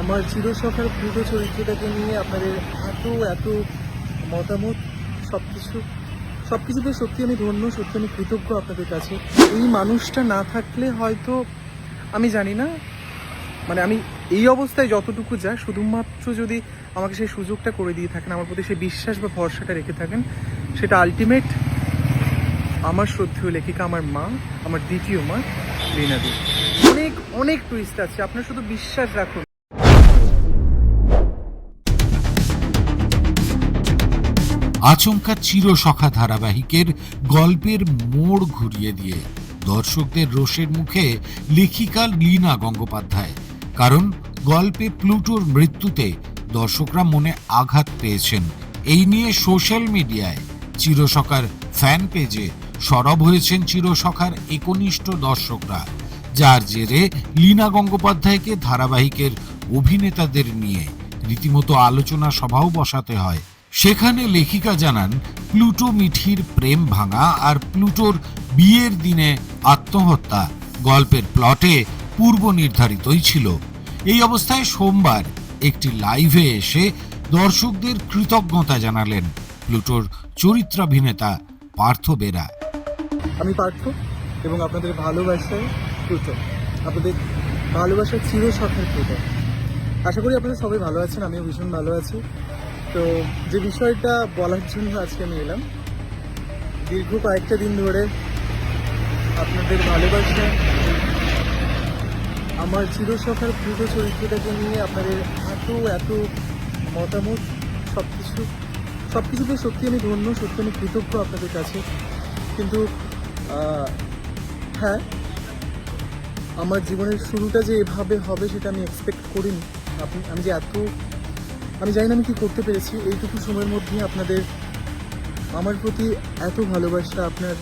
আমার চিরসখার প্লুটো চরিত্রটাকে নিয়ে আপনাদের এত এত মতামত সব কিছু সব কিছুতে সত্যি আমি ধন্য, সত্যি আমি কৃতজ্ঞ আপনাদের কাছে। এই মানুষটা না থাকলে হয়তো, আমি জানি না মানে আমি এই অবস্থায় যতটুকু যা, শুধুমাত্র যদি আমাকে সেই সুযোগটা করে দিয়ে থাকেন, আমার প্রতি সেই বিশ্বাস বা ভরসাটা রেখে থাকেন, সেটা আলটিমেট আমার শ্রদ্ধেয় লেখিকা, আমার মা, আমার দ্বিতীয় মা লীনাদি অনেক অনেক টুইস্ট আছে, আপনার শুধু বিশ্বাস রাখুন। আচমকা চিরসখা ধারাবাহিকের গল্পের মোড় ঘুরিয়ে দিয়ে দর্শকদের রোষের মুখে লেখিকা লীনা গঙ্গোপাধ্যায়। কারণ গল্পে প্লুটোর মৃত্যুতে দর্শকরা মনে আঘাত পেয়েছেন। এই নিয়ে সোশ্যাল মিডিয়ায় চিরসখার ফ্যান পেজে সরব হয়েছেন চিরসখার একনিষ্ঠ দর্শকরা। যার জেরে লীনা গঙ্গোপাধ্যায়কে ধারাবাহিকের অভিনেতাদের নিয়ে রীতিমতো আলোচনা সভাও বসাতে হয়। সেখানে লেখিকা জানান, প্লুটো মিঠির প্রেম ভাঙা আর প্লুটোর বিয়ের দিনে আত্মহত্যা গল্পের প্লটে পূর্ব নির্ধারিতই ছিল। এই অবস্থায় সোমবার একটি লাইভে এসে দর্শকদের কৃতজ্ঞতা জানালেন প্লুটোর চরিত্রাভিনেতা পার্থ বেরা। আমি পার্থ এবং আপনাদের ভালোবাসায় প্লুটো আপনাদের ভালোবাসার সখার প্লুটো আশা করি আপনারা সবাই ভালো আছেন, আমিও ভীষণ ভালো আছি। তো যে বিষয়টা বলার জন্য আজকে আমি এলাম। দীর্ঘ কয়েকটা দিন ধরে আপনাদের ভালোবাসা, আমার চিরসখার প্লুটো চরিত্রটাকে নিয়ে আপনাদের এত এত মতামত সব কিছু সব কিছুতে সত্যি আমি ধন্য, সত্যি আমি কৃতজ্ঞ আপনাদের কাছে। কিন্তু হ্যাঁ আমার জীবনের শুরুটা যে এভাবে হবে সেটা আমি এক্সপেক্ট করিনি। আপনি, আমি যে এত আমি জানি না আমি কী করতে পেরেছি, এইটুকু সময়ের মধ্যে আপনাদের আমার প্রতি এত ভালোবাসা, আপনার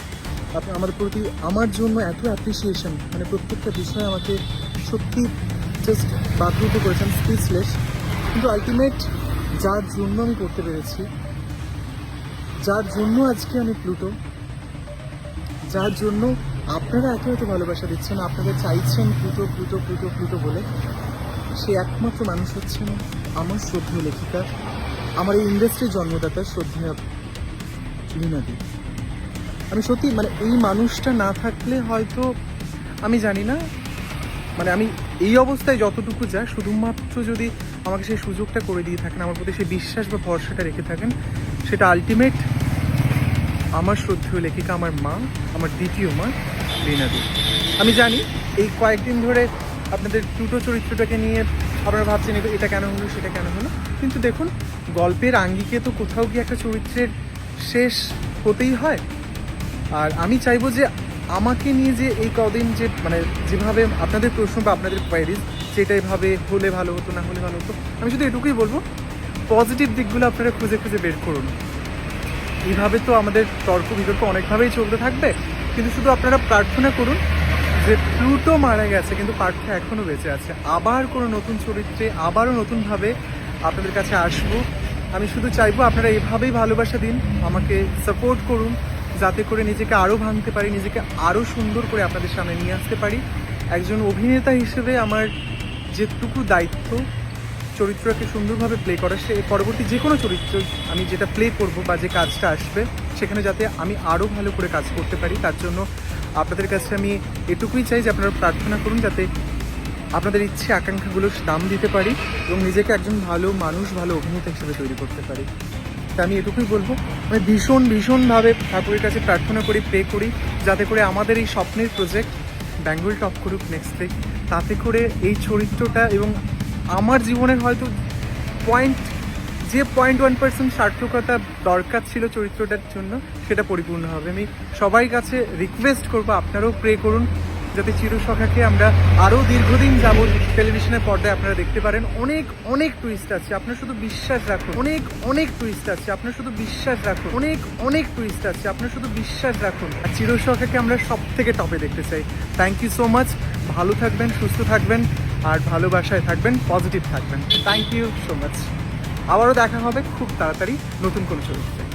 আমার প্রতি আমার জন্য এত অ্যাপ্রিসিয়েশন মানে প্রত্যেকটা বিষয় আমাকে সত্যি জাস্ট বাধ্যত করেছেন স্পিচলেস কিন্তু আলটিমেট যার জন্য আমি করতে পেরেছি, যার জন্য আজকে আমি প্লুটো, যার জন্য আপনারা এত এত ভালোবাসা দিচ্ছেন, আপনারা চাইছেন প্লুটো প্লুটো প্লুটো প্লুটো বলে। সে একমাত্র মানুষ হচ্ছেন আমার শ্রদ্ধেয় লেখিকা, আমার এই ইন্ডাস্ট্রির জন্মদাতা শ্রদ্ধেয় লীনাদি আমি সত্যি মানে এই মানুষটা না থাকলে হয়তো, আমি জানি না মানে আমি এই অবস্থায় যতটুকু যা, শুধুমাত্র যদি আমাকে সেই সুযোগটা করে দিয়ে থাকেন, আমার প্রতি সেই বিশ্বাস বা ভরসাটা রেখে থাকেন, সেটা আলটিমেট আমার শ্রদ্ধেয় লেখিকা, আমার মা, আমার দ্বিতীয় মা লীনাদি আমি জানি এই কয়েকদিন ধরে আপনাদের প্লুটো চরিত্রটাকে নিয়ে আপনারা ভাবছেন এটা- কেন হলো, সেটা কেন হলো? কিন্তু দেখুন, গল্পের আঙ্গিকে তো কোথাও গিয়ে একটা চরিত্রের শেষ হতেই হয়। আর আমি চাইব যে আমাকে নিয়ে যে এই কদিন যে মানে যেভাবে আপনাদের প্রশ্ন বা আপনাদের কোয়ারিজ যেটা এভাবে হলে ভালো হতো, না হলে ভালো হতো, আমি শুধু এটুকুই বলব পজিটিভ দিকগুলো আপনারা খুঁজে খুঁজে বের করুন। এইভাবে তো আমাদের তর্ক বিতর্ক অনেকভাবেই চলতে থাকবে, কিন্তু শুধু আপনারা প্রার্থনা করুন যে প্লুটো মারা গেছে, কিন্তু পার্থ এখনও বেঁচে আছে। আবার কোনো নতুন চরিত্রে, আবারও নতুনভাবে আপনাদের কাছে আসব। আমি শুধু চাইব আপনারা এভাবেই ভালোবাসা দিন, আমাকে সাপোর্ট করুন, যাতে করে নিজেকে আরও ভাঙতে পারি, নিজেকে আরও সুন্দর করে আপনাদের সামনে নিয়ে আসতে পারি। একজন অভিনেতা হিসেবে আমার যেটুকু দায়িত্ব, চরিত্রকে সুন্দরভাবে প্লে করা, সে পরবর্তী যে কোনো চরিত্র আমি যেটা প্লে করব বা যে কাজটা আসবে, সেখানে যাতে আমি আরও ভালো করে কাজ করতে পারি, তার জন্য আপনাদের কাছে আমি এটুকুই চাই যে আপনারা প্রার্থনা করুন যাতে আপনাদের ইচ্ছে আকাঙ্ক্ষাগুলো দাম দিতে পারি এবং নিজেকে একজন ভালো মানুষ, ভালো অভিনেতা হিসেবে তৈরি করতে পারি। তা আমি এটুকুই বলব। মানে ভীষণ, ভীষণভাবে ঠাকুরের কাছে প্রার্থনা করি প্রে করি, যাতে করে আমাদের এই স্বপ্নের প্রজেক্ট বেঙ্গল টপ করুক নেক্সট উইক তাতে করে এই চরিত্রটা এবং আমার জীবনের হয়তো পয়েন্ট যে পয়েন্ট ওয়ান পার্সেন্ট সার্থকতা দরকার ছিল চরিত্রটার জন্য, সেটা পরিপূর্ণ হবে। আমি সবাই কাছে রিকোয়েস্ট করব, আপনারাও প্রে করুন, যাতে চিরসখাকে আমরা আরও দীর্ঘদিন যাবৎ টেলিভিশনের পর্দায় আপনারা দেখতে পারেন। অনেক অনেক টুইস্ট আছে। আপনার শুধু বিশ্বাস রাখুন। অনেক অনেক টুইস্ট আছে। আপনার শুধু বিশ্বাস রাখুন। অনেক অনেক টুইস্ট আছে। আপনার শুধু বিশ্বাস রাখুন। আর চিরসখাকে আমরা সব থেকে টপে দেখতে চাই। থ্যাংক ইউ সো মাচ ভালো থাকবেন, সুস্থ থাকবেন, আর ভালোবাসায় থাকবেন পজিটিভ থাকবেন। থ্যাংক ইউ সো মাচ আবারও দেখা হবে খুব তাড়াতাড়ি নতুন কোনো চরিত্রে